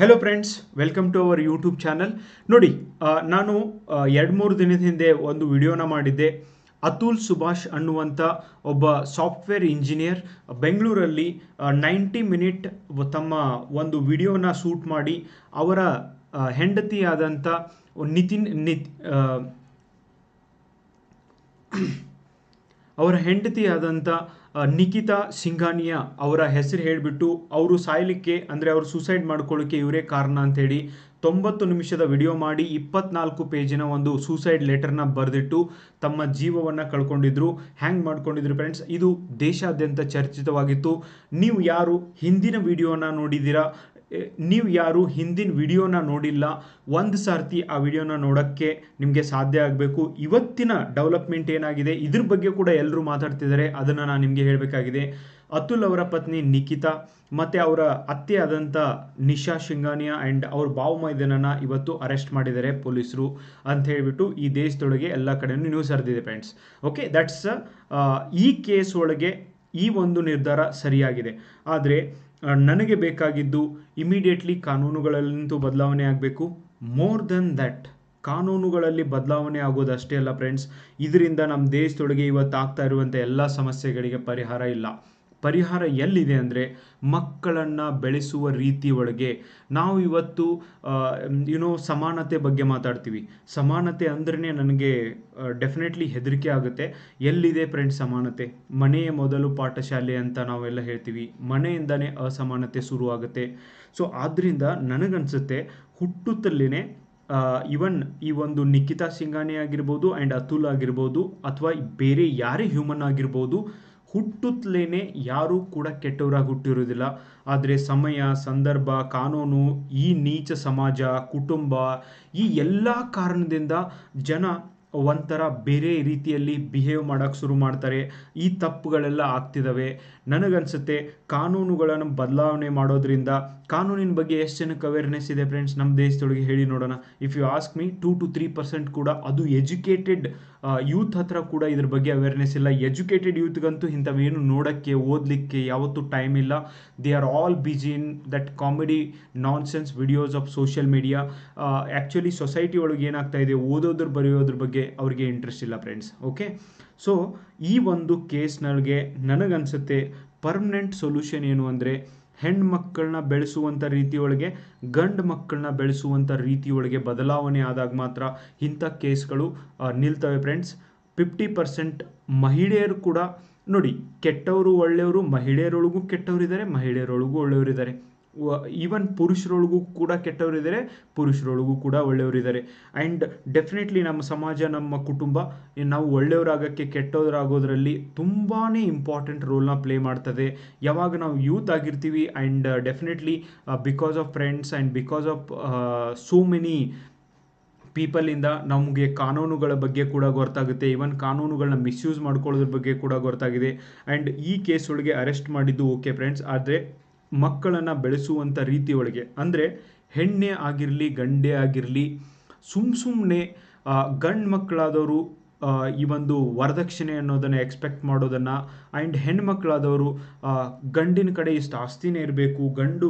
Hello friends welcome to our YouTube channel ನೋಡಿ ನಾನು ಎರಡು ಮೂರು ದಿನದ ಹಿಂದೆ ಒಂದು ವಿಡಿಯೋನ ಮಾಡಿದ್ದೆ. ಅತುಲ್ ಸುಭಾಷ್ ಅನ್ನುವಂಥ ಒಬ್ಬ ಸಾಫ್ಟ್ವೇರ್ ಇಂಜಿನಿಯರ್ ಬೆಂಗಳೂರಲ್ಲಿ ನೈಂಟಿ ಮಿನಿಟ್ ತಮ್ಮ ಒಂದು ವಿಡಿಯೋನ ಶೂಟ್ ಮಾಡಿ ಅವರ ಹೆಂಡತಿಯಾದಂಥ ನಿತಿನ್, ನಿತ್ ಅವರ ಹೆಂಡತಿಯಾದಂಥ ನಿಖಿತಾ ಸಿಂಘಾನಿಯಾ ಅವರ ಹೆಸರು ಹೇಳಿಬಿಟ್ಟು ಅವರು ಸಾಯಲಿಕ್ಕೆ ಅಂದರೆ ಅವರು ಸೂಸೈಡ್ ಮಾಡ್ಕೊಳ್ಳಿಕ್ಕೆ ಇವರೇ ಕಾರಣ ಅಂತೇಳಿ ತೊಂಬತ್ತು ನಿಮಿಷದ ವಿಡಿಯೋ ಮಾಡಿ ಇಪ್ಪತ್ನಾಲ್ಕು ಪೇಜಿನ ಒಂದು ಸೂಸೈಡ್ ಲೆಟರ್ನ ಬರೆದಿಟ್ಟು ತಮ್ಮ ಜೀವವನ್ನು ಕಳ್ಕೊಂಡಿದ್ರು ಹ್ಯಾಂಗ್ ಮಾಡ್ಕೊಂಡಿದ್ರು ಫ್ರೆಂಡ್ಸ್ ಇದು ದೇಶಾದ್ಯಂತ ಚರ್ಚಿತವಾಗಿತ್ತು. ನೀವು ಯಾರು? ಹಿಂದಿನ ವಿಡಿಯೋನ ನೋಡಿದ್ದೀರಾ? ನೀವು ಯಾರು ಹಿಂದಿನ ವಿಡಿಯೋನ ನೋಡಿಲ್ಲ, ಒಂದು ಸಾರ್ತಿ ಆ ವಿಡಿಯೋನ ನೋಡೋಕ್ಕೆ ನಿಮಗೆ ಸಾಧ್ಯ ಆಗಬೇಕು. ಇವತ್ತಿನ ಡೆವಲಪ್ಮೆಂಟ್ ಏನಾಗಿದೆ, ಇದ್ರ ಬಗ್ಗೆ ಕೂಡ ಎಲ್ಲರೂ ಮಾತಾಡ್ತಿದ್ದಾರೆ ಅದನ್ನು ನಾನು ನಿಮಗೆ ಹೇಳಬೇಕಾಗಿದೆ. ಅತುಲ್ ಅವರ ಪತ್ನಿ ನಿಖಿತಾ ಮತ್ತು ಅವರ ಅತ್ತೆ ಆದಂಥ ನಿಶಾ ಶಿಂಗಾನಿಯಾ ಆ್ಯಂಡ್ ಅವ್ರ ಬಾವು ಮೈದನನ ಇವತ್ತು ಅರೆಸ್ಟ್ ಮಾಡಿದ್ದಾರೆ ಪೊಲೀಸರು ಅಂತ ಹೇಳಿಬಿಟ್ಟು ಈ ದೇಶದೊಳಗೆ ಎಲ್ಲ ಕಡೆಯೂ ನ್ಯೂಸ್ ಹರಿದಿದೆ ಫ್ರೆಂಡ್ಸ್ ಓಕೆ ದಟ್ಸ್ ಈ ಕೇಸ್ ಒಳಗೆ ಈ ಒಂದು ನಿರ್ಧಾರ ಸರಿಯಾಗಿದೆ. ಆದರೆ ನನಗೆ ಬೇಕಾಗಿದ್ದು ಇಮಿಡಿಯೇಟ್ಲಿ ಕಾನೂನುಗಳಲ್ಲಂತೂ ಬದಲಾವಣೆ ಆಗಬೇಕು. ಮೋರ್ ದೆನ್ ದಟ್ ಕಾನೂನುಗಳಲ್ಲಿ ಬದಲಾವಣೆ ಆಗೋದಷ್ಟೇ ಅಲ್ಲ ಫ್ರೆಂಡ್ಸ್ ಇದರಿಂದ ನಮ್ಮ ದೇಶದೊಳಗೆ ಇವತ್ತು ಆಗ್ತಾ ಇರುವಂಥ ಎಲ್ಲ ಸಮಸ್ಯೆಗಳಿಗೆ ಪರಿಹಾರ ಇಲ್ಲ. ಪರಿಹಾರ ಎಲ್ಲಿದೆ ಅಂದರೆ ಮಕ್ಕಳನ್ನು ಬೆಳೆಸುವ ರೀತಿ ಒಳಗೆ. ನಾವು ಇವತ್ತು ಯುನೋ ಸಮಾನತೆ ಬಗ್ಗೆ ಮಾತಾಡ್ತೀವಿ. ಸಮಾನತೆ ಅಂದ್ರೇ ನನಗೆ ಡೆಫಿನೆಟ್ಲಿ ಹೆದರಿಕೆ ಆಗುತ್ತೆ. ಎಲ್ಲಿದೆ ಫ್ರೆಂಡ್ ಸಮಾನತೆ? ಮನೆಯ ಮೊದಲು ಪಾಠಶಾಲೆ ಅಂತ ನಾವೆಲ್ಲ ಹೇಳ್ತೀವಿ. ಮನೆಯಿಂದನೇ ಅಸಮಾನತೆ ಶುರುವಾಗುತ್ತೆ. ಸೊ ಆದ್ದರಿಂದ ನನಗನ್ಸುತ್ತೆ ಹುಟ್ಟುತ್ತಲೇ ಇವನ್ ಈ ಒಂದು ನಿಖಿತಾ ಸಿಂಗಾನಿ ಆಗಿರ್ಬೋದು ಆ್ಯಂಡ್ ಅತುಲ್ ಆಗಿರ್ಬೋದು ಅಥವಾ ಬೇರೆ ಯಾರೇ ಹ್ಯೂಮನ್ ಆಗಿರ್ಬೋದು ಹುಟ್ಟುತ್ತಲೇ ಯಾರೂ ಕೂಡ ಕೆಟ್ಟವರಾಗಿ ಹುಟ್ಟಿರೋದಿಲ್ಲ ಆದರೆ ಸಮಯ, ಸಂದರ್ಭ, ಕಾನೂನು, ಈ ನೀಚ ಸಮಾಜ, ಕುಟುಂಬ, ಈ ಎಲ್ಲ ಕಾರಣದಿಂದ ಜನ ಒಂಥರ ಬೇರೆ ರೀತಿಯಲ್ಲಿ ಬಿಹೇವ್ ಮಾಡೋಕ್ಕೆ ಶುರು ಮಾಡ್ತಾರೆ. ಈ ತಪ್ಪುಗಳೆಲ್ಲ ಆಗ್ತಿದ್ದಾವೆ ನನಗನ್ಸುತ್ತೆ ಕಾನೂನುಗಳನ್ನು ಬದಲಾವಣೆ ಮಾಡೋದ್ರಿಂದ ಕಾನೂನಿನ ಬಗ್ಗೆ ಎಷ್ಟು ಜನಕ್ಕೆ ಅವೇರ್ನೆಸ್ ಇದೆ ಫ್ರೆಂಡ್ಸ್ ನಮ್ಮ ದೇಶದೊಳಗೆ ಹೇಳಿ ನೋಡೋಣ. If you ask me two to three percent ಕೂಡ ಅದು ಎಜುಕೇಟೆಡ್ ಯೂತ್ ಹತ್ರ ಕೂಡ ಇದ್ರ ಬಗ್ಗೆ ಅವೇರ್ನೆಸ್ ಇಲ್ಲ. ಎಜುಕೇಟೆಡ್ ಯೂತ್ಗಂತೂ ಇಂಥವೇನು ನೋಡೋಕ್ಕೆ, ಓದಲಿಕ್ಕೆ ಯಾವತ್ತೂ ಟೈಮ್ ಇಲ್ಲ. They are all busy in that comedy nonsense videos of social media actually society ಒಳಗೆ ಏನಾಗ್ತಾ ಇದೆ, ಓದೋದ್ರ ಬರೆಯೋದ್ರ ಬಗ್ಗೆ ಅವ್ರಿಗೆ ಇಂಟ್ರೆಸ್ಟ್ ಇಲ್ಲ ಫ್ರೆಂಡ್ಸ್ ಓಕೆ ಸೊ ಈ ಒಂದು ಕೇಸ್ನೊಳಗೆ ನನಗನ್ಸುತ್ತೆ ಪರ್ಮನೆಂಟ್ ಸೊಲ್ಯೂಷನ್ ಏನು ಅಂದರೆ ಹೆಣ್ಮಕ್ಕಳನ್ನ ಬೆಳೆಸುವಂಥ ರೀತಿಯೊಳಗೆ, ಗಂಡು ಮಕ್ಕಳನ್ನ ಬೆಳೆಸುವಂಥ ರೀತಿಯೊಳಗೆ ಬದಲಾವಣೆ ಆದಾಗ ಮಾತ್ರ ಇಂಥ ಕೇಸ್ಗಳು ನಿಲ್ತವೆ ಫ್ರೆಂಡ್ಸ್. ಫಿಫ್ಟಿ ಪರ್ಸೆಂಟ್ ಮಹಿಳೆಯರು ಕೂಡ ನೋಡಿ, ಕೆಟ್ಟವರು ಒಳ್ಳೆಯವರು, ಮಹಿಳೆಯರೊಳಗೂ ಕೆಟ್ಟವರಿದ್ದಾರೆ, ಮಹಿಳೆಯರೊಳಗೂ ಒಳ್ಳೆಯವರಿದ್ದಾರೆ. ಈವನ್ ಪುರುಷರೊಳಗೂ ಕೂಡ ಕೆಟ್ಟವರಿದ್ದಾರೆ, ಪುರುಷರೊಳಗೂ ಕೂಡ ಒಳ್ಳೆಯವರಿದ್ದಾರೆ. ಆ್ಯಂಡ್ ಡೆಫಿನೆಟ್ಲಿ ನಮ್ಮ ಸಮಾಜ, ನಮ್ಮ ಕುಟುಂಬ, ನಾವು ಒಳ್ಳೆಯವರಾಗೋಕ್ಕೆ, ಕೆಟ್ಟವರಾಗೋದ್ರಲ್ಲಿ ತುಂಬಾ ಇಂಪಾರ್ಟೆಂಟ್ ರೋಲ್ನ ಪ್ಲೇ ಮಾಡ್ತದೆ. ಯಾವಾಗ ನಾವು ಯೂತ್ ಆಗಿರ್ತೀವಿ and definitely because of friends and because of so many ಪೀಪಲಿಂದ ನಮಗೆ ಕಾನೂನುಗಳ ಬಗ್ಗೆ ಕೂಡ ಗೊತ್ತಾಗುತ್ತೆ. ಈವನ್ ಕಾನೂನುಗಳನ್ನ ಮಿಸ್ಯೂಸ್ ಮಾಡ್ಕೊಳ್ಳೋದ್ರ ಬಗ್ಗೆ ಕೂಡ ಗೊತ್ತಾಗಿದೆ. ಆ್ಯಂಡ್ ಈ ಕೇಸ್ ಒಳಗೆ ಅರೆಸ್ಟ್ ಮಾಡಿದ್ದು ಓಕೆ ಫ್ರೆಂಡ್ಸ್ ಆದರೆ ಮಕ್ಕಳನ್ನು ಬೆಳೆಸುವಂಥ ರೀತಿ ಒಳಗೆ ಅಂದರೆ ಹೆಣ್ಣೆ ಆಗಿರಲಿ ಗಂಡೇ ಆಗಿರಲಿ ಸುಮ್ಮ ಸುಮ್ಮನೆ ಗಂಡು ಮಕ್ಕಳಾದವರು ಈ ಒಂದು ವರದಕ್ಷಿಣೆ ಅನ್ನೋದನ್ನು ಎಕ್ಸ್ಪೆಕ್ಟ್ ಮಾಡೋದನ್ನು ಆ್ಯಂಡ್ ಹೆಣ್ಮಕ್ಳಾದವರು ಗಂಡಿನ ಕಡೆ ಇಷ್ಟು ಆಸ್ತಿನೇ ಇರಬೇಕು, ಗಂಡು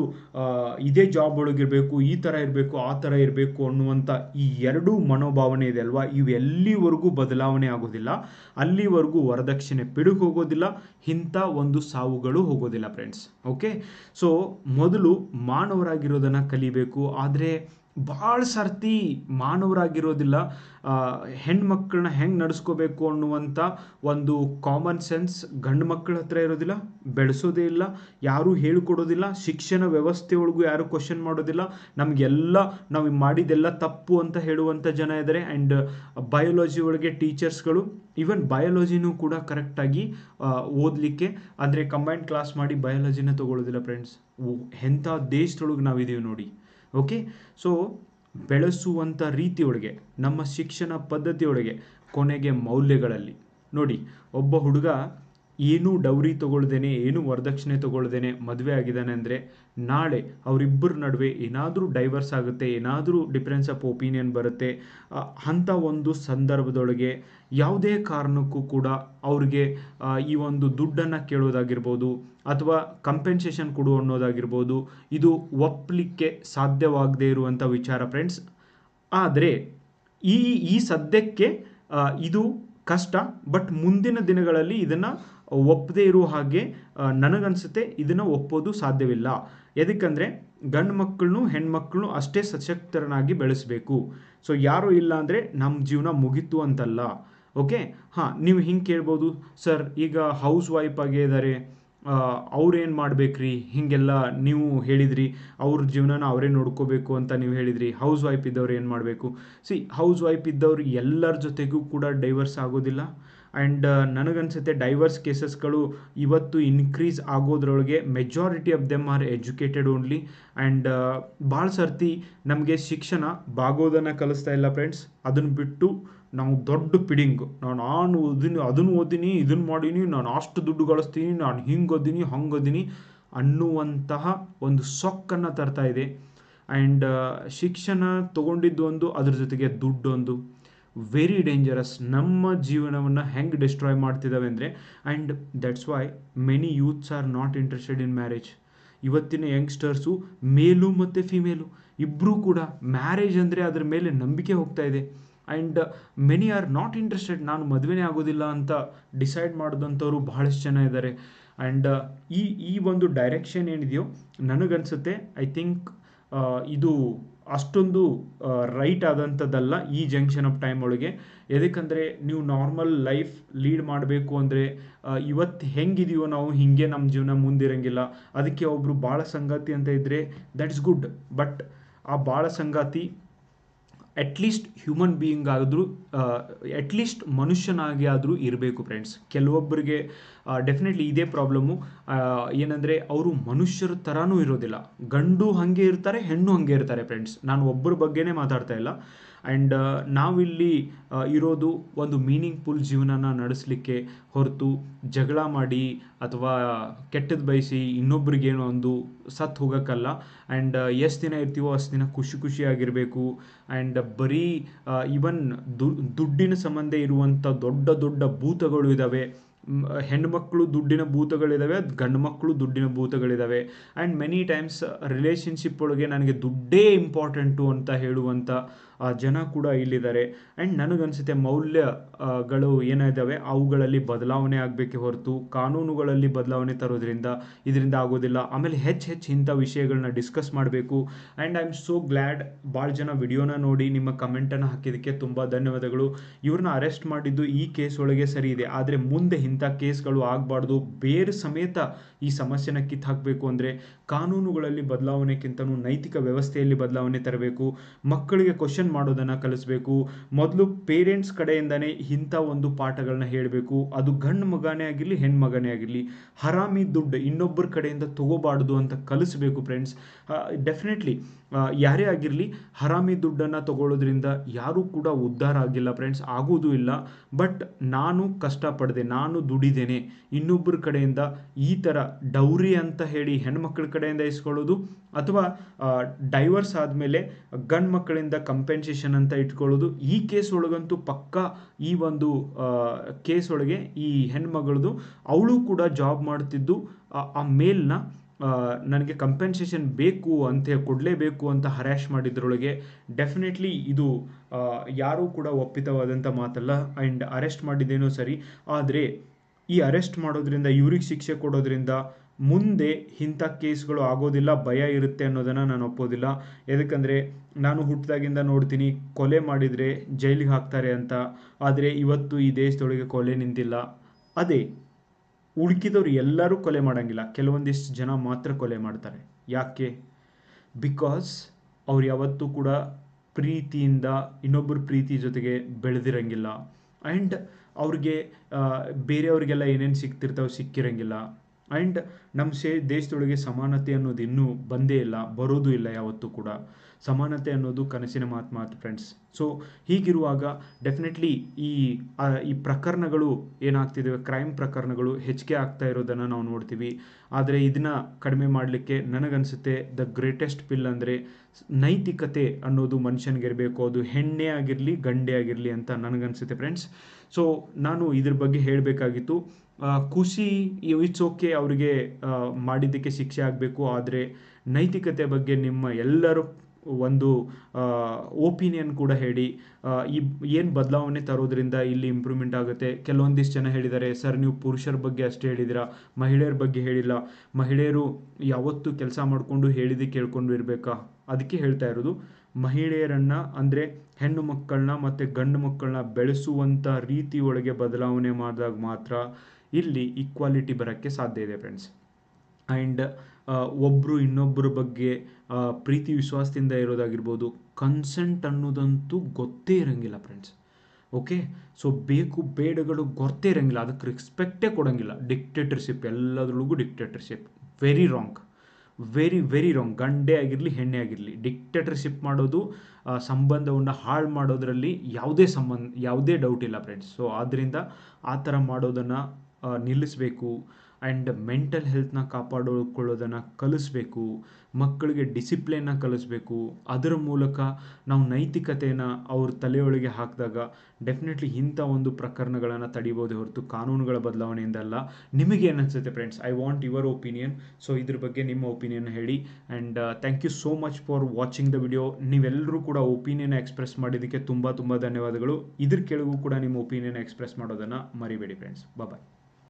ಇದೇ ಜಾಬ್ ಒಳಗಿರಬೇಕು ಈ ಥರ ಇರಬೇಕು, ಆ ಥರ ಇರಬೇಕು ಅನ್ನುವಂಥ ಈ ಎರಡೂ ಮನೋಭಾವನೆ ಇದೆ ಅಲ್ವಾ? ಇವು ಎಲ್ಲಿವರೆಗೂ ಬದಲಾವಣೆ ಆಗೋದಿಲ್ಲ, ಅಲ್ಲಿವರೆಗೂ ವರದಕ್ಷಿಣೆ ಪಿಡುಗು ಹೋಗೋದಿಲ್ಲ, ಇಂಥ ಒಂದು ಸಾವುಗಳು ಹೋಗೋದಿಲ್ಲ ಫ್ರೆಂಡ್ಸ್ ಓಕೆ ಸೊ ಮೊದಲು ಮಾನವರಾಗಿರೋದನ್ನು ಕಲಿಬೇಕು, ಆದರೆ ಭಾಳ ಸರ್ತಿ ಮಾನವರಾಗಿರೋದಿಲ್ಲ. ಹೆಣ್ಣು ಮಕ್ಕಳನ್ನ ಹೆಂಗೆ ನಡೆಸ್ಕೋಬೇಕು ಅನ್ನುವಂಥ ಒಂದು ಕಾಮನ್ ಸೆನ್ಸ್ ಗಂಡು ಮಕ್ಕಳ ಹತ್ರ ಇರೋದಿಲ್ಲ, ಬೆಳೆಸೋದೇ ಇಲ್ಲ, ಯಾರೂ ಹೇಳಿಕೊಡೋದಿಲ್ಲ, ಶಿಕ್ಷಣ ವ್ಯವಸ್ಥೆ ಒಳಗೂ ಯಾರೂ ಕ್ವಶನ್ ಮಾಡೋದಿಲ್ಲ. ನಮಗೆಲ್ಲ ನಾವು ಮಾಡಿದೆಲ್ಲ ತಪ್ಪು ಅಂತ ಹೇಳುವಂಥ ಜನ ಇದ್ದಾರೆ ಆ್ಯಂಡ್ ಬಯೋಲಜಿ ಒಳಗೆ ಟೀಚರ್ಸ್ಗಳು ಈವನ್ ಬಯಾಲಜಿನೂ ಕೂಡ ಕರೆಕ್ಟಾಗಿ ಓದಲಿಕ್ಕೆ, ಅಂದರೆ ಕಂಬೈನ್ಡ್ ಕ್ಲಾಸ್ ಮಾಡಿ ಬಯಾಲಜಿನ ತಗೊಳ್ಳೋದಿಲ್ಲ ಫ್ರೆಂಡ್ಸ್ ಎಂಥ ದೇಶದೊಳಗೆ ನಾವಿದ್ದೀವಿ ನೋಡಿ. ಓಕೆ ಸೊ ಬೆಳೆಸುವಂಥ ರೀತಿಯೊಳಗೆ ನಮ್ಮ ಶಿಕ್ಷಣ ಪದ್ಧತಿಯೊಳಗೆ ಕೊನೆಗೆ ಮೌಲ್ಯಗಳಲ್ಲಿ. ನೋಡಿ ಒಬ್ಬ ಹುಡುಗ ಏನೂ ಡೌರಿ ತೊಗೊಳ್ದೇನೆ, ಏನೂ ವರದಕ್ಷಿಣೆ ತೊಗೊಳ್ದೇನೆ ಮದುವೆ ಆಗಿದ್ದಾನೆ ಅಂದರೆ ನಾಳೆ ಅವರಿಬ್ಬರ ನಡುವೆ ಏನಾದರೂ ಡೈವರ್ಸ್ ಆಗುತ್ತೆ, ಏನಾದರೂ ಡಿಫ್ರೆನ್ಸ್ ಆಫ್ ಒಪಿನಿಯನ್ ಬರುತ್ತೆ ಅಂಥ ಒಂದು ಸಂದರ್ಭದೊಳಗೆ ಯಾವುದೇ ಕಾರಣಕ್ಕೂ ಕೂಡ ಅವ್ರಿಗೆ ಈ ಒಂದು ದುಡ್ಡನ್ನು ಕೇಳೋದಾಗಿರ್ಬೋದು ಅಥವಾ ಕಂಪೆನ್ಸೇಷನ್ ಕೊಡು ಅನ್ನೋದಾಗಿರ್ಬೋದು ಇದು ಒಪ್ಪಲಿಕ್ಕೆ ಸಾಧ್ಯವಾಗದೇ ಇರುವಂಥ ವಿಚಾರ ಫ್ರೆಂಡ್ಸ್ ಆದರೆ ಈ ಈ ಸದ್ಯಕ್ಕೆ ಇದು ಕಷ್ಟ ಬಟ್ ಮುಂದಿನ ದಿನಗಳಲ್ಲಿ ಇದನ್ನು ಒಪ್ಪದೇ ಇರೋ ಹಾಗೆ ನನಗನ್ಸುತ್ತೆ ಇದನ್ನು ಒಪ್ಪೋದು ಸಾಧ್ಯವಿಲ್ಲ. ಎದಕ್ಕಂದರೆ, ಗಂಡು ಮಕ್ಕಳನ್ನು ಹೆಣ್ಮಕ್ಳನ್ನು ಅಷ್ಟೇ ಸಶಕ್ತರನಾಗಿ ಬೆಳೆಸಬೇಕು. ಸೊ ಯಾರೂ ಇಲ್ಲ ಅಂದರೆ ನಮ್ಮ ಜೀವನ ಮುಗೀತು ಅಂತಲ್ಲ. ಓಕೆ ಹಾಂ, ನೀವು ಹಿಂಗೆ ಕೇಳ್ಬೋದು. ಸರ್, ಈಗ ಹೌಸ್ ವೈಫ್ ಆಗೇ ಇದ್ದಾರೆ ಅವ್ರೇನು ಮಾಡ್ಬೇಕ್ರಿ? ಹೀಗೆಲ್ಲ ನೀವು ಹೇಳಿದ್ರಿ. ಅವ್ರ ಜೀವನನ ಅವರೇ ನೋಡ್ಕೋಬೇಕು ಅಂತ ನೀವು ಹೇಳಿದ್ರಿ. ಹೌಸ್ ವೈಫ್ ಇದ್ದವ್ರು ಏನು ಮಾಡಬೇಕು? ಸಿ ಹೌಸ್ ವೈಫ್ ಇದ್ದವ್ರು ಎಲ್ಲರ ಜೊತೆಗೂ ಕೂಡ ಡೈವರ್ಸ್ ಆಗೋದಿಲ್ಲ. ಆ್ಯಂಡ್ ನನಗನ್ಸುತ್ತೆ ಡೈವರ್ಸ್ ಕೇಸಸ್ಗಳು ಇವತ್ತು increase ಆಗೋದ್ರೊಳಗೆ majority of them are educated only and ಭಾಳ ಸರ್ತಿ ನಮಗೆ ಶಿಕ್ಷಣ ಬಾಗೋದನ್ನು ಕಲಿಸ್ತಾ ಇಲ್ಲ ಫ್ರೆಂಡ್ಸ್ ಅದನ್ನು ಬಿಟ್ಟು ನಾವು ದೊಡ್ಡ ಪಿಡಿಂಗ್ ನಾನು ನಾನು ಓದಿನಿ ಅದನ್ನು ಓದಿನಿ ಇದನ್ನು ಮಾಡೀನಿ, ನಾನು ಅಷ್ಟು ದುಡ್ಡು ಗಳಿಸ್ತೀನಿ, ನಾನು ಹಿಂಗೆ ಓದಿನಿ, ಹಂಗೆ ಓದಿನಿ ಅನ್ನುವಂತಹ ಒಂದು ಸೊಕ್ಕನ್ನು ತರ್ತಾ ಇದೆ. ಆ್ಯಂಡ್ ಶಿಕ್ಷಣ ತೊಗೊಂಡಿದ್ದು ಒಂದು, ಅದ್ರ ಜೊತೆಗೆ ದುಡ್ಡು ಒಂದು ವೆರಿ ಡೇಂಜರಸ್ ನಮ್ಮ ಜೀವನವನ್ನು ಹೆಂಗೆ ಡಿಸ್ಟ್ರಾಯ್ ಮಾಡ್ತಿದ್ದಾವೆ ಅಂದರೆ and that's why many youths are not interested in marriage ಇವತ್ತಿನ ಯಂಗ್ಸ್ಟರ್ಸು ಮೇಲು ಮತ್ತು ಫಿಮೇಲು ಇಬ್ಬರೂ ಕೂಡ ಮ್ಯಾರೇಜ್ ಅಂದರೆ ಅದ್ರ ಮೇಲೆ ನಂಬಿಕೆ ಹೋಗ್ತಾ ಇದೆ. And many are not interested ನಾನು ಮದುವೆನೇ ಆಗೋದಿಲ್ಲ ಅಂತ ಡಿಸೈಡ್ ಮಾಡಿದಂಥವ್ರು ಬಹಳಷ್ಟು ಜನ ಇದ್ದಾರೆ. ಆ್ಯಂಡ್ ಈ ಈ ಒಂದು ಡೈರೆಕ್ಷನ್ ಏನಿದೆಯೋ ನನಗನ್ಸುತ್ತೆ ಐ ಥಿಂಕ್ ಇದು ಅಷ್ಟೊಂದು ರೈಟ್ ಆದಂಥದ್ದಲ್ಲ ಈ ಜಂಕ್ಷನ್ ಆಫ್ ಟೈಮ್ ಒಳಗೆ. ಎದಕ್ಕಂದರೆ ನೀವು ನಾರ್ಮಲ್ ಲೈಫ್ ಲೀಡ್ ಮಾಡಬೇಕು ಅಂದರೆ ಇವತ್ತು ಹೆಂಗಿದೆಯೋ ನಾವು ಹೀಗೆ ನಮ್ಮ ಜೀವನ ಮುಂದಿರಂಗಿಲ್ಲ. ಅದಕ್ಕೆ ಒಬ್ಬರು ಭಾಳ ಸಂಗಾತಿ ಅಂತ ಇದ್ದರೆ ದಟ್ಸ್ ಗುಡ್ ಬಟ್ ಆ ಭಾಳ ಸಂಗಾತಿ ಅಟ್ಲೀಸ್ಟ್ ಹ್ಯೂಮನ್ ಬೀಯಿಂಗ್ ಆದರೂ ಅಟ್ಲೀಸ್ಟ್ ಮನುಷ್ಯನಾಗಿ ಆದರೂ ಇರಬೇಕು ಫ್ರೆಂಡ್ಸ್ ಕೆಲವೊಬ್ಬರಿಗೆ ಡೆಫಿನೆಟ್ಲಿ ಇದೇ ಪ್ರಾಬ್ಲಮ್ಮು ಏನಂದರೆ ಅವರು ಮನುಷ್ಯರ ಥರನೂ ಇರೋದಿಲ್ಲ. ಗಂಡು ಹಾಗೆ ಇರ್ತಾರೆ, ಹೆಣ್ಣು ಹಾಗೆ ಇರ್ತಾರೆ ಫ್ರೆಂಡ್ಸ್ ನಾನು ಒಬ್ಬರ ಬಗ್ಗೆನೇ ಮಾತಾಡ್ತಾ ಇಲ್ಲ. ಆ್ಯಂಡ್ ನಾವಿಲ್ಲಿ ಇರೋದು ಒಂದು ಮೀನಿಂಗ್ಫುಲ್ ಜೀವನನ ನಡೆಸಲಿಕ್ಕೆ ಹೊರತು ಜಗಳ ಮಾಡಿ ಅಥವಾ ಕೆಟ್ಟದ್ದು ಬಯಸಿ ಇನ್ನೊಬ್ರಿಗೇನೋ ಒಂದು ಸತ್ತು ಹೋಗೋಕ್ಕಲ್ಲ. ಆ್ಯಂಡ್ ಎಷ್ಟು ದಿನ ಇರ್ತೀವೋ ಅಷ್ಟು ದಿನ ಖುಷಿ ಖುಷಿಯಾಗಿರಬೇಕು ಆ್ಯಂಡ್ ಬರೀ ಈವನ್ ದುಡ್ಡಿನ ಸಂಬಂಧ ಇರುವಂಥ ದೊಡ್ಡ ದೊಡ್ಡ ಭೂತಗಳು ಇದ್ದಾವೆ ಮ್, ಹೆಣ್ಮಕ್ಳು ದುಡ್ಡಿನ ಭೂತಗಳಿದ್ದಾವೆ ಗಂಡು ಮಕ್ಕಳು ದುಡ್ಡಿನ ಭೂತಗಳಿದ್ದಾವೆ ಆ್ಯಂಡ್ ಮೆನಿ ಟೈಮ್ಸ್ ರಿಲೇಷನ್ಶಿಪ್ ಒಳಗೆ ನನಗೆ ದುಡ್ಡೇ ಇಂಪಾರ್ಟೆಂಟು ಅಂತ ಹೇಳುವಂಥ ಜನ ಕೂಡ ಇಲ್ಲಿದ್ದಾರೆ. ಆ್ಯಂಡ್ ನನಗನ್ಸುತ್ತೆ ಮೌಲ್ಯಗಳು ಏನಿದ್ದಾವೆ ಅವುಗಳಲ್ಲಿ ಬದಲಾವಣೆ ಆಗಬೇಕೆ ಹೊರತು, ಕಾನೂನುಗಳಲ್ಲಿ ಬದಲಾವಣೆ ತರೋದ್ರಿಂದ ಇದರಿಂದ ಆಗೋದಿಲ್ಲ. ಆಮೇಲೆ ಹೆಚ್ಚು ಹೆಚ್ಚು ಇಂಥ ವಿಷಯಗಳನ್ನ ಡಿಸ್ಕಸ್ ಮಾಡಬೇಕು. And I am so glad ಭಾಳ ಜನ ವಿಡಿಯೋನ ನೋಡಿ, ನಿಮ್ಮ ಕಮೆಂಟನ್ನು ಹಾಕಿದ್ದಕ್ಕೆ ತುಂಬ ಧನ್ಯವಾದಗಳು. ಇವ್ರನ್ನ ಅರೆಸ್ಟ್ ಮಾಡಿದ್ದು ಈ ಕೇಸ್ ಒಳಗೆ ಸರಿ ಇದೆ. ಆದರೆ ಮುಂದೆ ಇಂಥ ಕೇಸ್ಗಳು ಆಗಬಾರ್ದು. ಬೇರೆ ಸಮೇತ ಈ ಸಮಸ್ಯೆನ ಕಿತ್ತು ಹಾಕಬೇಕು ಅಂದರೆ ಕಾನೂನುಗಳಲ್ಲಿ ಬದಲಾವಣೆಗಿಂತನೂ ನೈತಿಕ ವ್ಯವಸ್ಥೆಯಲ್ಲಿ ಬದಲಾವಣೆ ತರಬೇಕು. ಮಕ್ಕಳಿಗೆ ಕ್ವಶನ್ ಮಾಡೋದನ್ನು ಕಲಿಸ್ಬೇಕು. ಮೊದಲು ಪೇರೆಂಟ್ಸ್ ಕಡೆಯಿಂದನೇ ಇಂಥ ಒಂದು ಪಾಠಗಳನ್ನ ಹೇಳಬೇಕು. ಅದು ಗಂಡು ಮಗನೇ ಆಗಿರಲಿ ಹೆಣ್ಣು ಮಗನೇ ಆಗಿರಲಿ, ಹರಾಮಿ ದುಡ್ಡು ಇನ್ನೊಬ್ಬರ ಕಡೆಯಿಂದ ತಗೋಬಾರ್ದು ಅಂತ ಕಲಿಸ್ಬೇಕು ಫ್ರೆಂಡ್ಸ್ ಡೆಫಿನೆಟ್ಲಿ ಯಾರೇ ಆಗಿರಲಿ ಹರಾಮಿ ದುಡ್ಡನ್ನು ತಗೊಳ್ಳೋದ್ರಿಂದ ಯಾರೂ ಕೂಡ ಉದ್ಧಾರ ಆಗಿಲ್ಲ ಫ್ರೆಂಡ್ಸ್ ಆಗೋದು ಇಲ್ಲ. ಬಟ್ ನಾನು ಕಷ್ಟಪಡದೆ, ನಾನು ದುಡಿದೇನೆ. ಇನ್ನೊಬ್ಬರ ಕಡೆಯಿಂದ ಈ ಥರ ಡೌರಿ ಅಂತ ಹೇಳಿ ಹೆಣ್ಮಕ್ಳ ಕಡೆಯಿಂದ ಇಸ್ಕೊಳ್ಳೋದು ಅಥವಾ ಡೈವರ್ಸ್ ಆದಮೇಲೆ ಗಂಡು ಮಕ್ಕಳಿಂದ ಕಂಪೆನ್ಸೇಷನ್ ಅಂತ ಇಟ್ಕೊಳ್ಳೋದು. ಈ ಕೇಸ್ ಒಳಗಂತೂ ಪಕ್ಕಾ ಈ ಒಂದು ಕೇಸ್ ಒಳಗೆ ಈ ಹೆಣ್ಮಗಳದು ಅವಳು ಕೂಡ ಜಾಬ್ ಮಾಡ್ತಿದ್ದು. ಆ- ಮೇಲ್ನ ನನಗೆ ಕಂಪೆನ್ಸೇಷನ್ ಬೇಕು ಅಂತ ಕೊಡಲೇಬೇಕು ಅಂತ ಹರ್ಯಾಶ್ ಮಾಡಿದ್ರೊಳಗೆ ಡೆಫಿನೆಟ್ಲಿ ಇದು ಯಾರೂ ಕೂಡ ಒಪ್ಪಿತವಾದಂಥ ಮಾತಲ್ಲ. ಆ್ಯಂಡ್ ಅರೆಸ್ಟ್ ಮಾಡಿದ್ದೇನೋ ಸರಿ. ಆದರೆ ಈ ಅರೆಸ್ಟ್ ಮಾಡೋದ್ರಿಂದ, ಇವ್ರಿಗೆ ಶಿಕ್ಷೆ ಕೊಡೋದ್ರಿಂದ ಮುಂದೆ ಇಂಥ ಕೇಸ್ಗಳು ಆಗೋದಿಲ್ಲ, ಭಯ ಇರುತ್ತೆ ಅನ್ನೋದನ್ನು ನಾನು ಒಪ್ಪೋದಿಲ್ಲ. ಯಾಕಂದರೆ ನಾನು ಹುಟ್ಟಿದಾಗಿಂದ ನೋಡ್ತೀನಿ, ಕೊಲೆ ಮಾಡಿದರೆ ಜೈಲಿಗೆ ಹಾಕ್ತಾರೆ ಅಂತ. ಆದರೆ ಇವತ್ತು ಈ ದೇಶದೊಳಗೆ ಕೊಲೆ ನಿಂತಿಲ್ಲ. ಅದೇ, ಉಳ್ಕಿದವ್ರು ಎಲ್ಲರೂ ಕೊಲೆ ಮಾಡೋಂಗಿಲ್ಲ. ಕೆಲವೊಂದಿಷ್ಟು ಜನ ಮಾತ್ರ ಕೊಲೆ ಮಾಡ್ತಾರೆ. ಯಾಕೆ? ಬಿಕಾಸ್ ಅವ್ರು ಯಾವತ್ತೂ ಕೂಡ ಪ್ರೀತಿಯಿಂದ ಇನ್ನೊಬ್ಬರ ಪ್ರೀತಿ ಜೊತೆಗೆ ಬೆಳೆದಿರಂಗಿಲ್ಲ. ಆ್ಯಂಡ್ ಅವ್ರಿಗೆ ಬೇರೆಯವ್ರಿಗೆಲ್ಲ ಏನೇನು ಸಿಗ್ತಿರ್ತಾವೆ ಸಿಕ್ಕಿರಂಗಿಲ್ಲ. ಆ್ಯಂಡ್ ನಮ್ಮ ಸೇ ದೇಶದೊಳಗೆ ಸಮಾನತೆ ಅನ್ನೋದು ಇನ್ನೂ ಬಂದೇ ಇಲ್ಲ, ಬರೋದು ಇಲ್ಲ ಯಾವತ್ತೂ ಕೂಡ. ಸಮಾನತೆ ಅನ್ನೋದು ಕನಸಿನ ಮಾತು ಮಾತು ಫ್ರೆಂಡ್ಸ್ ಸೊ ಹೀಗಿರುವಾಗ ಡೆಫಿನೆಟ್ಲಿ ಈ ಈ ಪ್ರಕರಣಗಳು ಏನಾಗ್ತಿದ್ದಾವೆ ಕ್ರೈಮ್ ಪ್ರಕರಣಗಳು ಹೆಚ್ಚಿಗೆ ಆಗ್ತಾ ಇರೋದನ್ನು ನಾವು ನೋಡ್ತೀವಿ. ಆದರೆ ಇದನ್ನ ಕಡಿಮೆ ಮಾಡಲಿಕ್ಕೆ ನನಗನ್ಸುತ್ತೆ ದ ಗ್ರೇಟೆಸ್ಟ್ ಪಿಲ್ ಅಂದರೆ ನೈತಿಕತೆ ಅನ್ನೋದು ಮನುಷ್ಯನಿಗಿರಬೇಕು. ಅದು ಹೆಣ್ಣೆ ಆಗಿರಲಿ, ಗಂಡೆ ಆಗಿರಲಿ ಅಂತ ನನಗನ್ಸುತ್ತೆ ಫ್ರೆಂಡ್ಸ್ ಸೊ ನಾನು ಇದ್ರ ಬಗ್ಗೆ ಹೇಳಬೇಕಾಗಿತ್ತು. ಖುಷಿ ಇಟ್ಸ್ ಓಕೆ ಅವರಿಗೆ ಮಾಡಿದ್ದಕ್ಕೆ ಶಿಕ್ಷೆ ಆಗಬೇಕು. ಆದರೆ ನೈತಿಕತೆ ಬಗ್ಗೆ ನಿಮ್ಮ ಎಲ್ಲರೂ ಒಂದು ಒಪಿನಿಯನ್ ಕೂಡ ಹೇಳಿ. ಈ ಏನು ಬದಲಾವಣೆ ತರೋದ್ರಿಂದ ಇಲ್ಲಿ ಇಂಪ್ರೂವ್ಮೆಂಟ್ ಆಗುತ್ತೆ. ಕೆಲವೊಂದಿಷ್ಟು ಜನ ಹೇಳಿದ್ದಾರೆ ಸರ್, ನೀವು ಪುರುಷರ ಬಗ್ಗೆ ಅಷ್ಟೇ ಹೇಳಿದಿರಾ? ಮಹಿಳೆಯರ ಬಗ್ಗೆ ಹೇಳಿಲ್ಲ. ಮಹಿಳೆಯರು ಯಾವತ್ತೂ ಕೆಲಸ ಮಾಡಿಕೊಂಡು ಹೇಳಿದ್ದು ಕೇಳ್ಕೊಂಡು ಇರಬೇಕಾ? ಅದಕ್ಕೆ ಹೇಳ್ತಾ ಇರೋದು. ಮಹಿಳೆಯರನ್ನು, ಅಂದರೆ ಹೆಣ್ಣು ಮಕ್ಕಳನ್ನ ಮತ್ತು ಗಂಡು ಮಕ್ಕಳನ್ನ ಬೆಳೆಸುವಂಥ ರೀತಿಯೊಳಗೆ ಬದಲಾವಣೆ ಮಾಡಿದಾಗ ಮಾತ್ರ ಇಲ್ಲಿ ಈಕ್ವಾಲಿಟಿ ಬರೋಕ್ಕೆ ಸಾಧ್ಯ ಇದೆ ಫ್ರೆಂಡ್ಸ್ ಆ್ಯಂಡ್ ಒಬ್ಬರು ಇನ್ನೊಬ್ಬರ ಬಗ್ಗೆ ಪ್ರೀತಿ, ವಿಶ್ವಾಸದಿಂದ ಇರೋದಾಗಿರ್ಬೋದು ಕನ್ಸೆಂಟ್ ಅನ್ನೋದಂತೂ ಗೊತ್ತೇ ಇರೋಂಗಿಲ್ಲ ಫ್ರೆಂಡ್ಸ್ ಓಕೆ ಸೊ ಬೇಕು, ಬೇಡಗಳು ಗೊತ್ತೇ ಇರೋಂಗಿಲ್ಲ. ಅದಕ್ಕೆ ರೆಸ್ಪೆಕ್ಟೇ ಕೊಡೋಂಗಿಲ್ಲ. Dictatorship ಎಲ್ಲದ್ರೊಳಗೂ dictatorship very wrong very very wrong ಗಂಡೆ ಆಗಿರಲಿ, ಹೆಣ್ಣೆ ಆಗಿರಲಿ. ಡಿಕ್ಟೇಟರ್ಶಿಪ್ ಮಾಡೋದು ಸಂಬಂಧವನ್ನು ಹಾಳು ಮಾಡೋದರಲ್ಲಿ ಯಾವುದೇ ಸಂಬಂಧ, ಯಾವುದೇ ಡೌಟ್ ಇಲ್ಲ ಫ್ರೆಂಡ್ಸ್ ಸೊ ಆದ್ದರಿಂದ ಆ ಥರ ಮಾಡೋದನ್ನು ನಿಲ್ಲಿಸಬೇಕು. ಆ್ಯಂಡ್ ಮೆಂಟಲ್ ಹೆಲ್ತ್ನ ಕಾಪಾಡಿಕೊಳ್ಳೋದನ್ನು ಕಲಿಸ್ಬೇಕು. ಮಕ್ಕಳಿಗೆ ಡಿಸಿಪ್ಲಿನ್ನ ಕಲಿಸ್ಬೇಕು. ಅದರ ಮೂಲಕ ನಾವು ನೈತಿಕತೆಯನ್ನು ಅವ್ರ ತಲೆಯೊಳಗೆ ಹಾಕಿದಾಗ ಡೆಫಿನೆಟ್ಲಿ ಇಂಥ ಒಂದು ಪ್ರಕರಣಗಳನ್ನು ತಡಿಬೋದು ಹೊರತು ಕಾನೂನುಗಳ ಬದಲಾವಣೆಯಿಂದ ಅಲ್ಲ ನಿಮಗೆ ಏನು ಅನಿಸುತ್ತೆ friends I want your opinion so ಇದ್ರ ಬಗ್ಗೆ ನಿಮ್ಮ ಒಪಿನಿಯನ್ ಹೇಳಿ. And thank you so much for watching the video ನೀವೆಲ್ಲರೂ ಕೂಡ ಒಪಿನಿಯನ್ ಎಕ್ಸ್ಪ್ರೆಸ್ ಮಾಡಿದ್ದಕ್ಕೆ ತುಂಬ ತುಂಬ ಧನ್ಯವಾದಗಳು. ಇದ್ರ ಕೆಳಗೂ ಕೂಡ ನಿಮ್ಮ ಒಪಿನಿಯನ್ ಎಕ್ಸ್ಪ್ರೆಸ್ ಮಾಡೋದನ್ನು ಮರಿಬೇಡಿ ಫ್ರೆಂಡ್ಸ್ ಬಾಯ್